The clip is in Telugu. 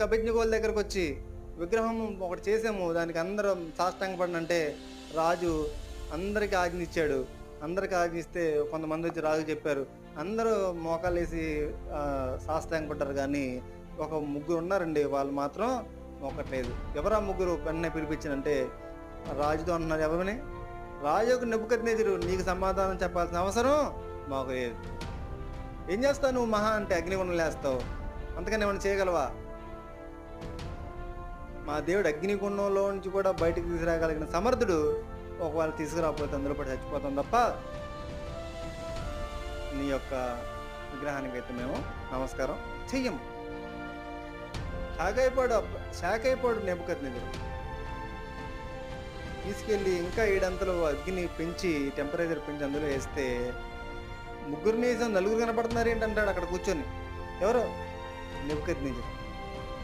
కబెజ్ఞగోల్ దగ్గరకు వచ్చి విగ్రహం ఒకటి చేసాము. దానికి అందరం సాష్టాంగపడిన అంటే రాజు అందరికి ఆజ్ఞ అందరికి ఆజ్ఞ కొంతమంది వచ్చి రాజు చెప్పారు. అందరూ మోకాలు వేసి సాష్టాంగపడ్డారు కానీ ఒక ముగ్గురు ఉన్నారండి. వాళ్ళు మాత్రం మొక్కట్లేదు ఎవరా ముగ్గురు పెన్నే పిలిపించారంటే రాజుతో అన్నారు ఎవరిని? రాజు ఒక నిపుకత్నేజుడు నీకు సమాధానం చెప్పాల్సిన అవసరం మాకు లేదు. ఏం చేస్తావు నువ్వు మహా అంటే అగ్నిగుణం లేస్తావు. అంతకని ఏమైనా చేయగలవా? మా దేవుడు అగ్నిగుండంలో నుంచి కూడా బయటకు తీసుకురాగలిగిన సమర్థుడు ఒకవేళ తీసుకురాకపోతే అందులో పడి చచ్చిపోతాం తప్ప నీ యొక్క విగ్రహానికి అయితే మేము నమస్కారం చెయ్యము. షాకైపోడు షాకైపోడు నెప్పుకత్ నిధులు తీసుకెళ్ళి ఇంకా ఏడంతలు అగ్గిని పెంచి టెంపరేచర్ పెంచి అందులో వేస్తే ముగ్గురిని వేసాం నలుగురు కనపడుతున్నారు ఏంటంటాడు అక్కడ కూర్చొని. ఎవరు? నెప్పుకత్ నిజం